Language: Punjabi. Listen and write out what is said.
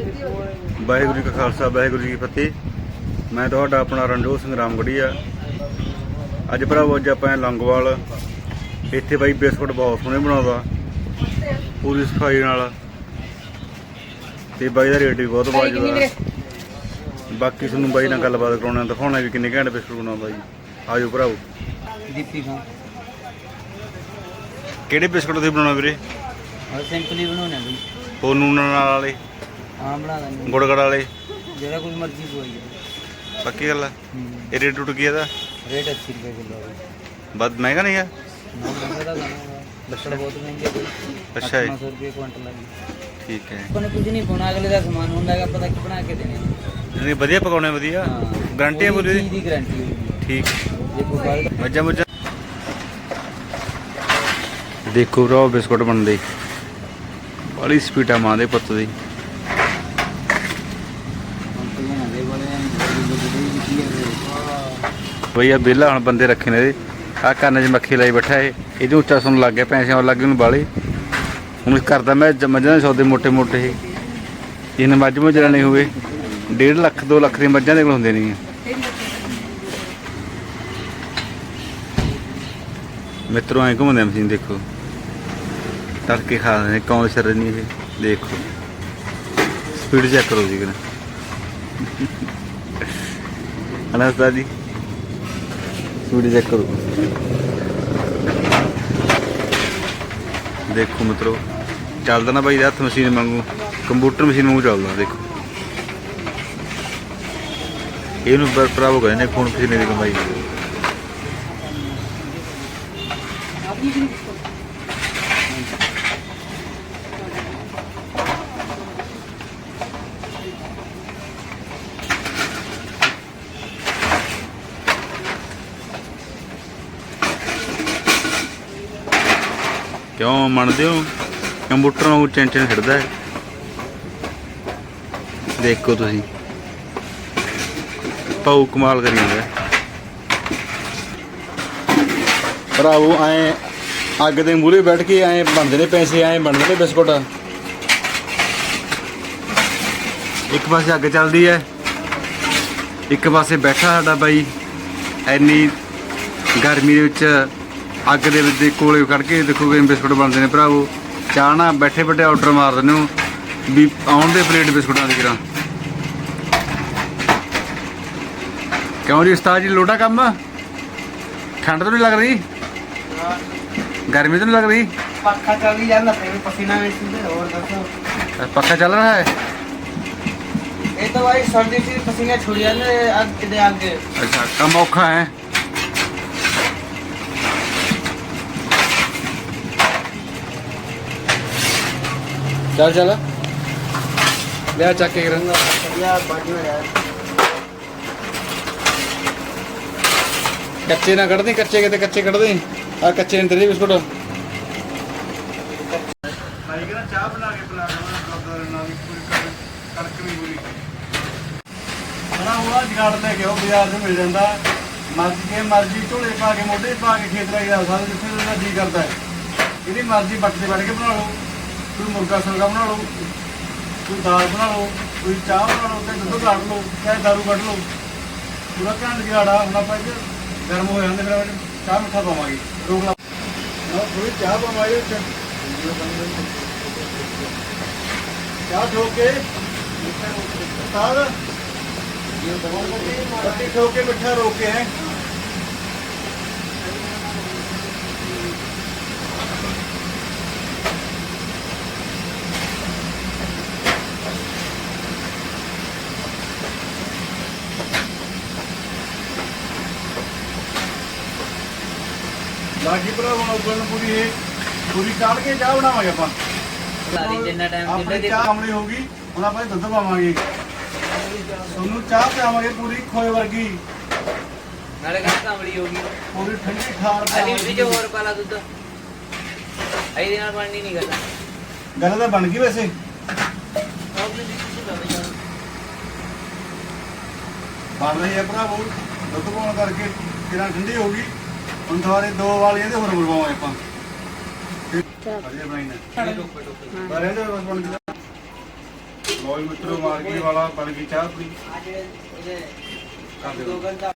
ਵਾਹਿਗੁਰੂ ਜੀ ਕਾ ਖਾਲਸਾ ਵਾਹਿਗੁਰੂ ਜੀ ਕੀ ਫਤਿਹ। ਮੈਂ ਤੁਹਾਡਾ ਆਪਣਾ ਰਣਜੋਤ ਸਿੰਘ ਰਾਮਗੜੀਆ। ਅੱਜ ਭਰਾਵੋ ਅੱਜ ਆਪਾਂ ਲੰਗਵਾਲ ਇੱਥੇ ਬਾਈ ਬਿਸਕੁਟ ਬਹੁਤ ਸੋਹਣੇ ਬਣਾਉਂਦਾ। ਪੂਰੀ ਸਫ਼ਾਈ ਨਾਲ। ਤੇ ਬਾਈ ਦਾ ਰੇਟ ਵੀ ਬਹੁਤ ਵਾਜਬ ਆ ਬਾਕੀ ਤੁਹਾਨੂੰ ਬਾਈ ਨਾਲ ਗੱਲਬਾਤ ਕਰਾਉਣਾ ਦਿਖਾਉਣਾ ਵੀ ਕਿੰਨੇ ਘੰਟੇ ਬਿਸਕੁਟ ਬਣਾਉਂਦਾ ਜੀ ਆਜੋ ਭਰਾਵੋ। ਦੀਪੀ ਖਾਂ। ਕਿਹੜੇ ਬਿਸਕੁਟ ਤੁਸੀਂ ਬਣਾਉਣਾ ਵੀਰੇ? ਸਿੰਪਲੀ ਬਣਾਉਣੇ ਬਈ। ਹੋਰ ਨੂਨ ਨਾਲ ਵਾਲੇ। ਆਮ ਬਣਾ ਦਿੰਦੇ ਗੁੜ ਗੜ ਵਾਲੇ। ਜਿਹੜਾ ਕੁਝ ਮਰਜ਼ੀ ਕੋਈ ਹੈ ਪੱਕੀ ਗੱਲ ਆ? ਹੂੰ। ਇਹ ਰੇਟ ਟੁੱਟ ਗਿਆ ਦਾ ਰੇਟ 80 ਰੁਪਏ ਕਿਲੋ ਹੈ ਵੱਧ ਮਹਿੰਗਾ ਨਹੀਂ ਆ? ਨਾ ਮਹਿੰਗਾ ਦਾ ਗਾਣਾ ਲੱਕੜ ਬਹੁਤ ਮਹਿੰਗੀ ਹੈ ਅੱਛਾ ਜੀ। 900 ਰੁਪਏ ਕੁਇੰਟਲ ਹੈ ਠੀਕ ਹੈ। ਆਪਾਂ ਨੇ ਕੁਝ ਨਹੀਂ ਪਾਉਣਾ ਅਗਲੇ ਦਾ ਸਮਾਨ ਹੁੰਦਾ ਹੈਗਾ ਪਤਾ ਕੀ ਬਣਾ ਕੇ ਦੇਣੇ ਆ। ਨਹੀਂ ਵਧੀਆ ਪਕਾਉਣੇ ਵਧੀਆ। ਹਾਂ। ਗਾਰੰਟੀ ਹੈ ਪੂਰੀ? ਦੀ ਗਾਰੰਟੀ ਠੀਕ। ਜੇ ਕੋਈ ਮੱਝਾਂ ਮੁੱਝਾਂ। ਦੇਖੋ ਭਰਾ ਬਿਸਕੁਟ ਬਣਦੇ। ਬੜੀ ਸਪੀਟਾ ਮਾਂ ਦੇ ਪੁੱਤ ਦੀ ਕੰਪਨੀਆਂ ਦੇ ਬੜੇ ਬੜੀ ਬੜੀ ਕੀ ਹੈ ਬਈ ਆ ਬੇਲਾ ਹੁਣ ਬੰਦੇ ਰੱਖੇ ਨੇ ਇਹਦੇ। ਆ ਕੰਨ 'ਚ ਮੱਖੀ ਲਾਈ ਬੈਠਾ ਇਹ। ਇਹਦੇ ਉੱਚਾ ਸੁਣ ਲੱਗ ਗਿਆ ਪੈਸੇ ਆਉਣ ਲੱਗ ਨੂੰ ਬਾਲੇ ਹੁਣ ਕਰਦਾ ਮੈਂ ਮੱਝਾਂ ਦੇ ਸੌਦੇ ਮੋٹے ਮੋٹੇ ਇਹਨ ਮੱਝ ਮੁਜਰਾ ਨਹੀਂ ਹੋਵੇ 1.5 ਲੱਖ 2 ਲੱਖ ਦੀ ਮੱਝਾਂ ਦੇ ਕੋਲ ਹੁੰਦੇ ਨਹੀਂ ਮਿੱਤਰੋ, ਐਂ ਘੁੰਮਦੇ ਮਸ਼ੀਨ ਦੇਖੋ। ਤੜਕੇ ਖਾ ਲੈਣੇ ਕੌਣ ਸ਼ਰ ਨਹੀਂ ਇਹ, ਦੇਖੋ। ਸਪੀਡ ਚੈੱਕ ਕਰੋ ਜੀ ਕਿਨਾ ਅਨਸਤਾ ਜੀ? ਸਪੀਡ ਚੈੱਕ ਕਰੋ। ਦੇਖੋ ਮਿੱਤਰੋ, ਚੱਲਦਾ ਨਾ ਬਾਈ ਦਾ ਹੱਥ ਮਸ਼ੀਨ ਵਾਂਗੂ ਕੰਪਿਊਟਰ ਮਸ਼ੀਨ ਵਾਂਗੂ ਚੱਲਦਾ, ਦੇਖੋ। ਇਹਨੂੰ ਬਰ ਪ੍ਰਾਪਤ ਕਹਿੰਦੇ ਨੇ ਖੂਨ ਪਸੀਨੇ ਦੀ ਕਮਾਈ। ਕਿਉਂ ਮੰਨਦੇ ਹੋ? ਕੰਪਿਊਟਰ ਵਾਂਗੂ ਟੈਨਸ਼ਨ ਖਿੜਦਾ ਹੈ। ਦੇਖੋ ਤੁਸੀਂ। ਪਾਉ ਕਮਾਲ ਕਰੀ ਜਾਂਦਾ ਭਰਾਵੋ, ਐ ਅੱਗ ਦੇ ਮੂਹਰੇ ਬੈਠ ਕੇ ਐ ਬਣਦੇ ਨੇ ਪੈਸੇ, ਐ ਬਣਦੇ ਨੇ ਬਿਸਕੁਟ। ਇੱਕ ਪਾਸੇ ਅੱਗ ਚੱਲਦੀ ਹੈ। ਇੱਕ ਪਾਸੇ ਬੈਠਾ ਸਾਡਾ ਬਾਈ। ਐਨੀ ਗਰਮੀ ਦੇ ਵਿੱਚ ਅੱਗ ਦੇ ਵਿੱਚ ਦੇ ਕੋਲੇ ਕੱਢ ਕੇ ਦੇਖੋ ਕਿ ਬਿਸਕੁਟ ਬਣਦੇ ਨੇ ਭਰਾਵੋ। ਚਾਹ ਨਾ ਬੈਠੇ ਬੈਠੇ ਆਰਡਰ ਮਾਰ ਦਿੰਦੇ ਹੋ। ਵੀ ਆਉਣ ਦੇ ਪਲੇਟ ਬਿਸਕੁਟਾਂ ਦੀ ਕਰਾਂ ਕਿਉਂ ਜੀ ਉਸਤਾਦ ਜੀ ਲੋਟਾ ਕੰਮ? ਠੰਡ ਤਾਂ ਨਹੀਂ ਲੱਗ ਰਹੀ? ਗਰਮੀ ਤਾਂ ਨਹੀਂ ਲੱਗ ਰਹੀ? ਪੱਖਾ ਚੱਲ ਹੀ ਜਾਂਦਾ ਫਿਰ ਪਸੀਨਾ ਵਿੱਚ ਹੋਰ ਦੱਸੋ। ਪੱਖਾ ਚੱਲ ਰਿਹਾ ਹੈ? ਇਹ ਤਾਂ ਭਾਈ ਸਰਦੀ ਸੀ ਪਸੀਨਾ ਛੁੱਟ ਜਾਂਦੇ ਅੱਗ ਕਿਤੇ ਅੱਗੇ। ਅੱਛਾ ਕੰਮ ਔਖਾ ਹੈ। ਚੱਲ ਚੱਲ। ਲਿਆ ਚੱਕ ਕੇ ਰੰਗਾ। ਯਾਰ ਬਾਜੂ ਯਾਰ ਕੱਚੇ ਨਾ ਕੱਢਦੇ ਕੱਚੇ ਕਿਤੇ ਕੱਚੇ ਕੱਢਦੇ। ਆ ਕੱਚੇ ਨੇ ਤੇਰੇ ਬਿਸਕੁਟ। ਭਾਈ ਕਹਿੰਦਾ ਚਾਹ ਬਣਾ ਕੇ ਬਣਾ ਕੇ ਦੁੱਧ ਨਾਲ ਵੀ ਪੂਰੀ ਕੜਕ ਵੀ ਪੂਰੀ ਬੜਾ ਹੋਆ ਜਗਾੜ ਲੈ ਕੇ ਉਹ ਬਾਜ਼ਾਰ 'ਚ ਮਿਲ ਜਾਂਦਾ। ਮਰਜ਼ੀ ਕੇ ਮਰਜ਼ੀ ਝੋਲੇ ਪਾ ਕੇ ਮੋਢੇ ਪਾ ਕੇ ਖੇਤ ਲੈ ਜਾ ਸਕਦਾ ਜਿੱਥੇ ਉਹਦਾ ਜੀ ਕਰਦਾ ਹੈ। ਇਹਦੀ ਮਰਜ਼ੀ ਬੱਟ ਤੇ ਬੈਠ ਕੇ ਬਣਾ ਲਓ। ਕੋਈ ਮੁਰਗਾ ਸਰਗਾ ਬਣਾ ਲਓ, ਕੋਈ ਦਾਲ ਬਣਾ ਲਓ, ਕੋਈ ਚਾਹ ਬਣਾ ਲਓ ਤੇ ਦੁੱਧ ਕੱਢ ਲਓ, ਚਾਹੇ ਦਾਰੂ ਕੱਢ ਲਓ। ਪੂਰਾ ਘੰਟ ਜਗਾੜਾ ਹੁਣ ਆਪਾਂ ਇੱਥੇ ਗਰਮ ਹੋ ਜਾਂਦੇ ਫਿਰ ਚਾਹ ਮਿੱਠਾ ਪਾਵਾਂਗੇ। ਰੋਕ ਲਾ। ਥੋੜੀ ਚਾਹ ਪਾਵਾਂਗੇ ਵਿੱਚ ਚਾਹ ਠੋਕ ਕੇ ਉਸਤਾਦ ਪੱਤੀ ਠੋਕ ਕੇ, ਮਿੱਠਾ ਰੋਕ ਕੇ, ਹੈ। ਬਾਕੀ ਭਰਾ ਹੁਣ ਨੂੰ ਪੂਰੀ ਇਹ ਪੂਰੀ ਕਾੜ ਕੇ ਚਾਹ ਬਣਾਵਾਂਗੇ ਆਪਾਂ। ਲਾਰੀ ਜਿੰਨਾ ਟਾਈਮ ਆਪਣੀ ਚੁੱਲ੍ਹੇ ਚਾਹ ਕਮਲੀ ਹੋਊਗੀ ਹੁਣ ਆਪਾਂ ਇਹ ਦੁੱਧ ਪਾਵਾਂਗੇ। ਤੁਹਾਨੂੰ ਚਾਹ ਪਿਆਵਾਂਗੇ ਪੂਰੀ ਖੋਏ ਵਰਗੀ। ਨਾਲੇ ਕਹਿੰਦਾ ਕਾਮੜੀ ਹੋ ਗਈ। ਪੂਰੀ ਠੰਡੀ ਠਾਰ ਅਲੀ ਉਹਦੇ ਚ ਹੋਰ ਪਾਲਾ ਦੁੱਧ। ਇਹਦੇ ਨਾਲ ਪਾਣੀ ਨਹੀਂ ਕਰਦਾ ਗੱਲ ਤਾਂ ਬਣ ਗਈ ਵੈਸੇ। ਬਣ ਰਹੀ ਹੈ ਭਰਾਵੋ ਦੁੱਧ ਪਾਉਣ ਕਰਕੇ। ਕਿਰਾਂ ਠੰਡੀ ਹੋ ਗਈ। ਹੁਣ ਦੋ ਵਾਲ ਇਹਦੇ ਹੋਰ ਮਰਵਾਵਾਂ ਆਪਾਂ। ਅਜੇ ਬਣਾਈਨੇ ਪਰ ਇਹਦੇ ਬਸ ਬਣ ਗਿਆ। ਲੋਈ ਮਿੱਤਰੋ ਮਾਰਗੀ ਵਾਲਾ ਬਣ ਗਈ ਚਾਹ ਪੂਰੀ। ਕਰ ਦਿਓ।